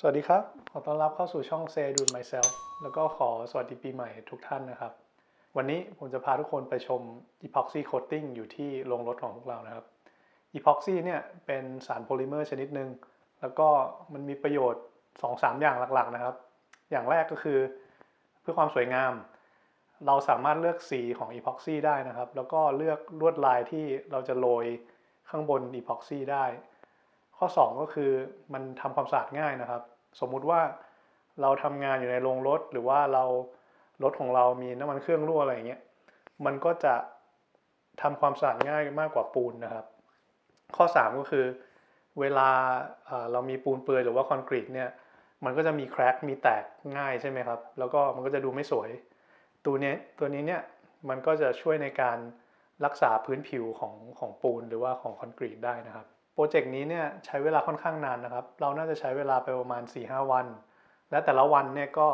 สวัสดีครับ ขอต้อนรับเข้าสู่ช่อง Say Do It Myself แล้วก็ขอสวัสดีปีใหม่ทุกท่านนะครับ วันนี้ผมจะพาทุกคนไปชม Epoxy Coating อยู่ที่โรงรถของพวกเรานะครับ Epoxy เนี่ยเป็นสารโพลิเมอร์ชนิดหนึ่งแล้วก็มันมีประโยชน์ 2-3 อย่างหลักๆนะครับ อย่างแรกก็คือเพื่อความสวยงาม เราสามารถเลือกสีของ Epoxy ได้นะครับ แล้วก็เลือกลวดลายที่เราจะโรยข้างบน Epoxy ได้ ข้อ 2 ก็คือมันทำความสะอาดง่ายนะครับ สมมุติว่าเราทำงานอยู่ในโรงรถ หรือว่าเรารถของเรามีน้ำมันเครื่องรั่วอะไรอย่างเงี้ยมันก็จะทำความสะอาดง่ายมากกว่าปูนนะครับ ข้อ 3 ก็คือ เวลาเรามีปูนเปลือยหรือว่าคอนกรีตเนี่ยมันก็จะมีแครกมีแตกง่ายใช่ไหมครับ แล้วก็มันก็จะดูไม่สวย ตัวเนี้ยตัวนี้เนี่ยมันก็จะช่วยในการรักษาพื้นผิวของของปูนหรือว่าของคอนกรีตได้นะครับ โปรเจกต์นี้เนี่ยใช้เวลาค่อนข้างนานนะครับ เราน่าจะใช้เวลาไปประมาณ 4-5 วัน และแต่ละวันเนี่ยก็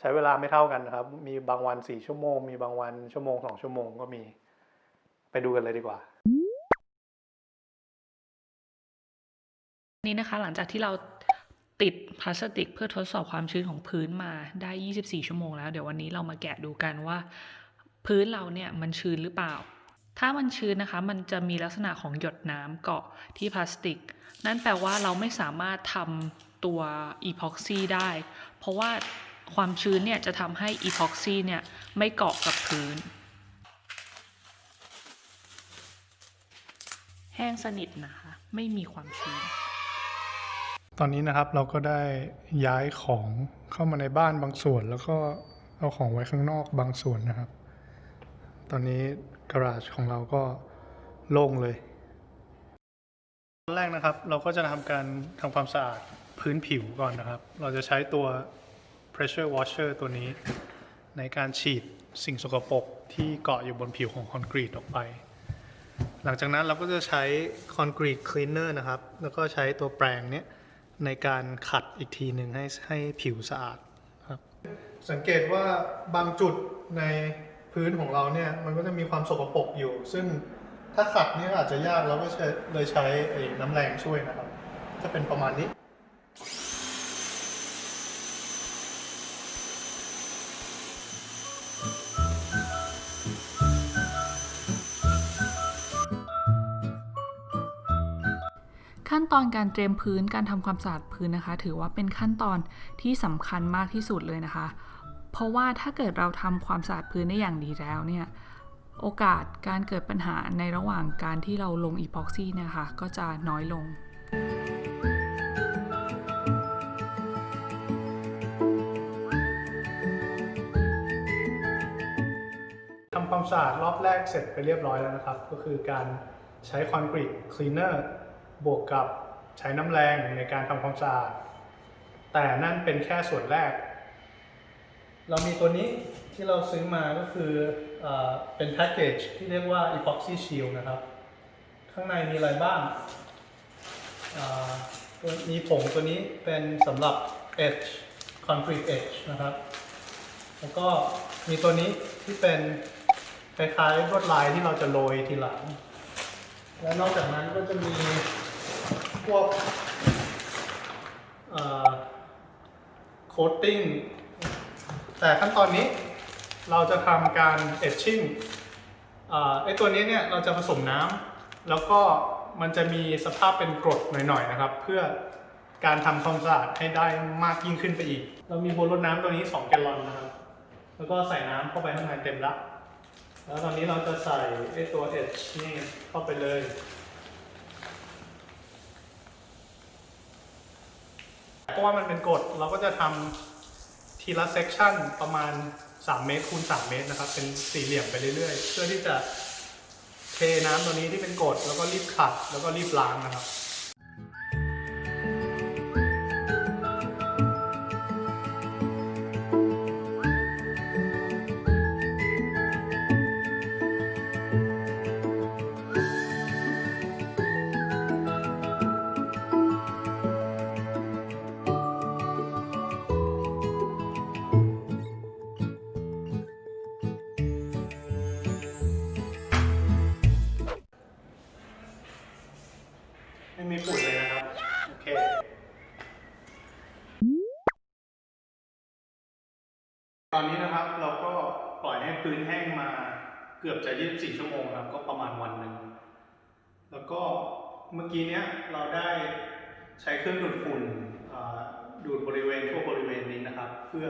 ใช้เวลาไม่เท่ากันนะครับ มีบางวัน 4 ชั่วโมง มีบางวันชั่วโมง 2 ชั่วโมงก็มี ไปดูกันเลยดีกว่า นี้นะคะหลังจากที่เราติดพลาสติกเพื่อทดสอบความชื้นของพื้นมาได้ 24 ชั่วโมงแล้ว เดี๋ยววันนี้เรามาแกะดูกันว่า พื้นเราเนี่ยมันชื้นหรือเปล่า ถ้ามันชื้นนะคะ มันจะมีลักษณะของหยดน้ำเกาะที่พลาสติก นั่นแปลว่าเราไม่สามารถทำตัวอีพ็อกซี่ได้ เพราะว่าความชื้นเนี่ยจะทำให้อีพ็อกซี่เนี่ยไม่เกาะกับพื้น แห้งสนิทนะคะ ไม่มีความชื้น ตอนนี้นะครับเราก็ได้ย้ายของเข้ามาในบ้านบางส่วน แล้วก็เอาของไว้ข้างนอกบางส่วนนะครับ ตอนนี้การาจของเราก็โล่งเลยตอนแรกนะครับ เราก็จะทำการทำความสะอาดพื้นผิวก่อนนะครับ เราจะใช้ตัว pressure washer ตัวนี้ ในการฉีดสิ่งสกปรกที่เกาะอยู่บนผิวของคอนกรีตออกไป หลังจากนั้นเราก็จะใช้คอนกรีตคลีนเนอร์นะครับ แล้วก็ใช้ตัวแปรงเนี้ยในการขัดอีกทีหนึ่งให้ให้ผิวสะอาดครับ สังเกตว่าบางจุดใน พื้นของเราเนี่ยมันก็จะมีความสกปรกอยู่ ซึ่งถ้าขัดเนี่ยอาจจะยากเราก็เลยใช้น้ำแรงช่วยนะครับ จะเป็นประมาณนี้ขั้นตอนการเตรียมพื้นการทำความสะอาดพื้นนะคะ ถือว่าเป็นขั้นตอนที่สำคัญมากที่สุดเลยนะคะ เพราะว่าถ้าเกิดเราทำความสะอาดพื้นได้อย่างดีแล้วเนี่ยโอกาสการเกิดปัญหาในระหว่างการที่เราลงอีพ็อกซี่เนะคะก็จะน้อยลง ทำความสะอาดรอบแรกเสร็จไปเรียบร้อยแล้วนะครับ ก็คือการใช้คอนกรีตคลีนเนอร์บวกกับใช้น้ำแรงในการทำความสะอาด แต่นั่นเป็นแค่ส่วนแรก เรามีตัวนี้ที่เราซื้อมาก็คือเอเป็นแพ็กเกจที่เรียกว่า epoxy shield นะครับ ข้างในมีอะไรบ้างมีผงตัวนี้เป็นสำหรับ edge concrete edge นะครับ แล้วก็มีตัวนี้ที่เป็นคล้ายๆลวดลายที่เราจะโรยทีหลัง และนอกจากนั้นก็จะมีพวกโคตติ้ง แต่ขั้นตอนนี้เราจะทำการ etching อ่าไอตัวนี้เนี่ยเราจะผสมน้ำแล้วก็มันจะมีสภาพเป็นกรดหน่อยๆนะครับ เพื่อการทำความสะอาดให้ได้มากยิ่งขึ้นไปอีก เรามีโบนรถน้ำตัวนี้ 2 แกลลอนนะครับ แล้วก็ใส่น้ำเข้าไปข้างในเต็มละแล้วตอนนี้เราจะใส่ไอตัว H นี่เข้าไปเลยเพราะว่ามันเป็นกรดเราก็จะทำ ทีละเซกชันประมาณ 3 เมตรคูณ3เมตรนะครับ เป็นสี่เหลี่ยมไปเรื่อยๆ เพื่อที่จะเทน้ำตัวนี้ที่เป็นกรดแล้วก็รีบขัดแล้วก็รีบล้างนะครับ ตอนนี้นะครับเราก็ปล่อยให้พื้นแห้งมาเกือบจะ 24 ชั่วโมงครับก็ประมาณวันหนึ่งแล้วก็เมื่อกี้เนี้ยเราได้ใช้เครื่องดูดฝุ่นดูดบริเวณทั่วบริเวณนี้นะครับ เพื่อ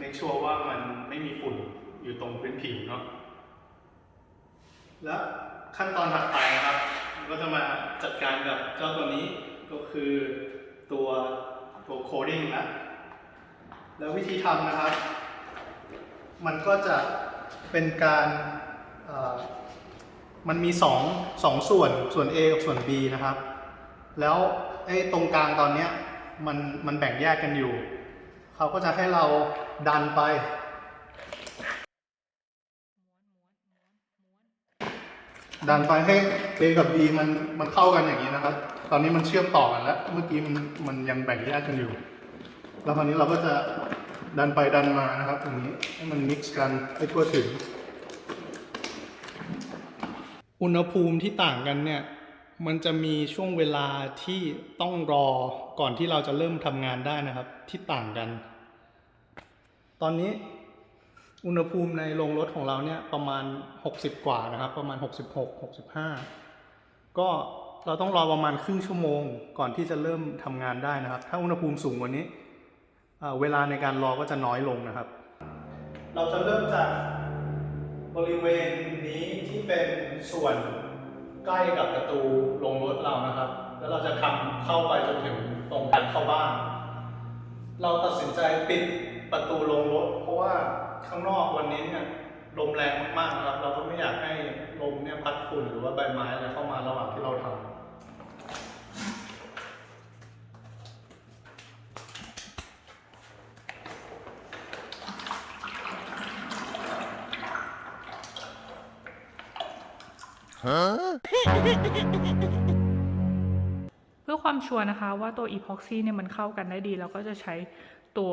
make sure ว่ามันไม่มีฝุ่นอยู่ตรงพื้นผิวเนาะและขั้นตอนถัดไปนะครับก็จะมาจัดการกับเจ้าตัวนี้ก็คือตัวตัวโคดิ้งนะแล้ววิธีทำนะครับ มันก็จะเป็นการมันมีสองสองส่วนส่วน A กับส่วน B นะครับ แล้วไอ้ตรงกลางตอนเนี้ยมันมันแบ่งแยกกันอยู่ เขาก็จะให้เราดันไป ดันไปให้ A กับ B มันมันเข้ากันอย่างนี้นะครับ ตอนนี้มันเชื่อมต่อกันแล้ว เมื่อกี้มันมันยังแบ่งแยกกันอยู่ แล้วคราวนี้เราก็จะ ดันไปดันมานะครับตรงนี้ให้มันมิกซ์กันให้ทั่วถึง อุณหภูมิที่ต่างกันเนี่ยมันจะมีช่วงเวลาที่ต้องรอก่อนที่เราจะเริ่มทำงานได้นะครับที่ต่างกัน ตอนนี้อุณหภูมิในโรงรถของเราเนี่ยประมาณ 60 กว่านะครับ ประมาณ 66 65 ก็เราต้องรอประมาณครึ่งชั่วโมง ก่อนที่จะเริ่มทำงานได้นะครับ ถ้าอุณหภูมิสูงกว่านี้ เวลาในการรอก็จะน้อยลงนะครับ เราจะเริ่มจากบริเวณนี้ที่เป็นส่วนใกล้กับประตูโรงรถเรานะครับ แล้วเราจะทำเข้าไปจนถึงตรงทางเข้าบ้าน เราตัดสินใจปิดประตูโรงรถ เพราะว่าข้างนอกวันนี้เนี่ยลมแรงมากๆนะครับ เราก็ไม่อยากให้ลมเนี่ยพัดฝุ่นหรือว่าใบไม้อะไรเข้ามาระหว่างที่เราทำ เพื่อความชัวร์นะคะว่าตัว epoxy เนี่ยมันเข้ากันได้ดี เราก็จะใช้ตัว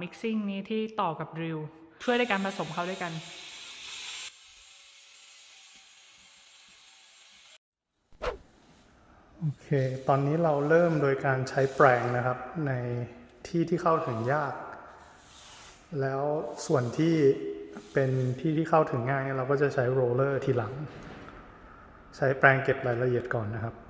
mixing นี้ที่ต่อกับ drill ช่วยในการผสมเข้าด้วยกันโอเค ตอนนี้เราเริ่มโดยการใช้แปรงนะครับในที่ที่เข้าถึงยาก แล้วส่วนที่เป็นที่ที่เข้าถึงง่ายเราก็จะใช้โรลเลอร์ทีหลัง ใช้แปรงเก็บรายละเอียดก่อนนะครับ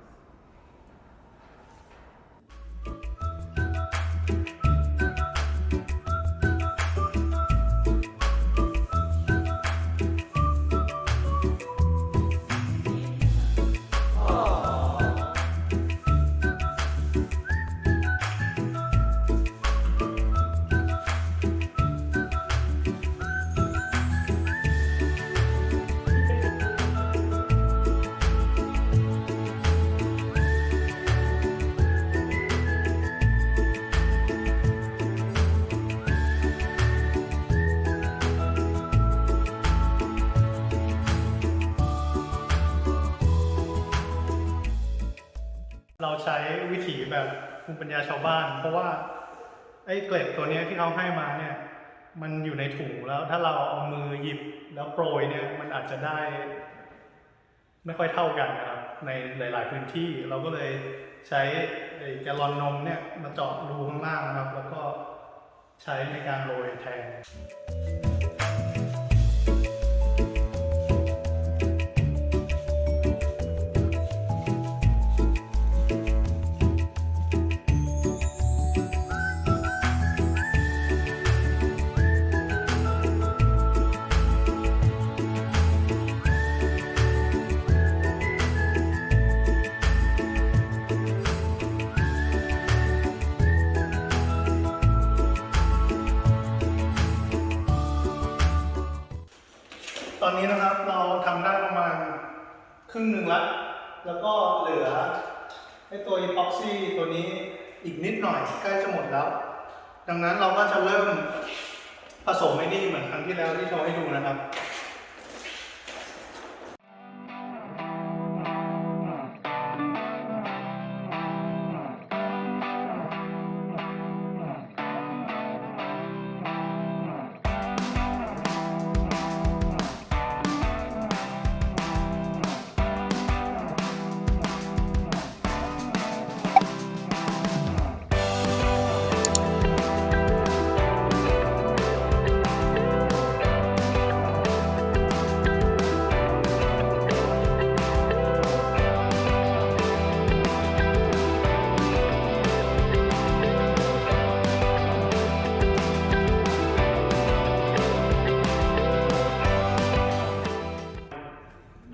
เราใช้วิถีแบบภูมิปัญญาชาวบ้าน เพราะว่าไอ้เกล็ดตัวนี้ที่เขาให้มาเนี่ย มันอยู่ในถุงแล้วถ้าเราเอามือหยิบแล้วโปรยเนี่ย มันอาจจะได้ ไม่ค่อยเท่ากันนะครับ ในหลาย ๆ พื้นที่เราก็เลยใช้แกลลอนนมเนี่ยมาเจาะรูข้างล่างนะครับ แล้วก็ใช้ในการโรยแทน อนนี้นะครับเราทำได้ประมาณครึ่งหนึ่งแล้วแล้วก็เหลือไอ้ตัวอีพ็อกซี่ตัวนี้อีกนิดหน่อยใกล้จะหมดแล้ว ดังนั้นเราก็จะเริ่มผสมไอ้นี่เหมือนครั้งที่แล้วที่โชว์ให้ดูนะครับ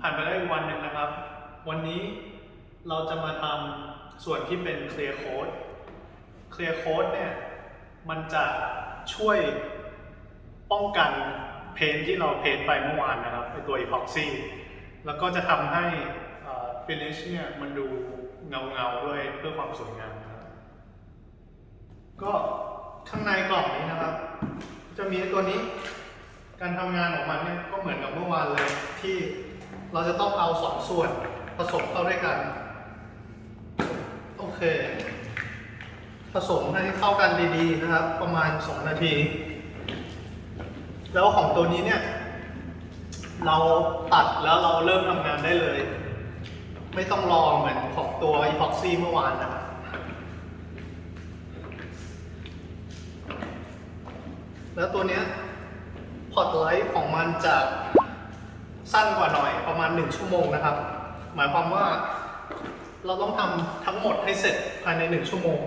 ่านไปได้วันหนึ่งนะครับ วันนี้เราจะมาทำส่วนที่เป็น Clear Code Clear Code เนี่ย มันจะช่วยป้องกันเพนที่เราเพนไปเมื่อวานนะครับไอตัว epoxy แล้วก็จะทำให้เอ่อ finish เนี่ยมันดูเงาเงาๆด้วยเพื่อความสวยงามนะครับก็ข้างในกล่องนี้นะครับ จะมีตัวนี้การทำงานของมันเนี่ยก็เหมือนกับเมื่อวานเลยที่ เราจะต้องเอาสองส่วนผสมเข้าด้วยกัน โอเค ผสมให้เข้ากันดีๆนะครับ ประมาณ 2 นาที แล้วของตัวนี้เนี่ย เราตัดแล้วเราเริ่มทำงานได้เลย ไม่ต้องรอเหมือนของตัว epoxy เมื่อวานนะครับแล้วตัวเนี้ยพอตไลฟ์ของมันจะ สั้นกว่าหน่อยประมาณ 1 ชั่วโมงนะครับ หมายความว่าเราต้องทำทั้งหมดให้เสร็จภายใน 1 ชั่วโมง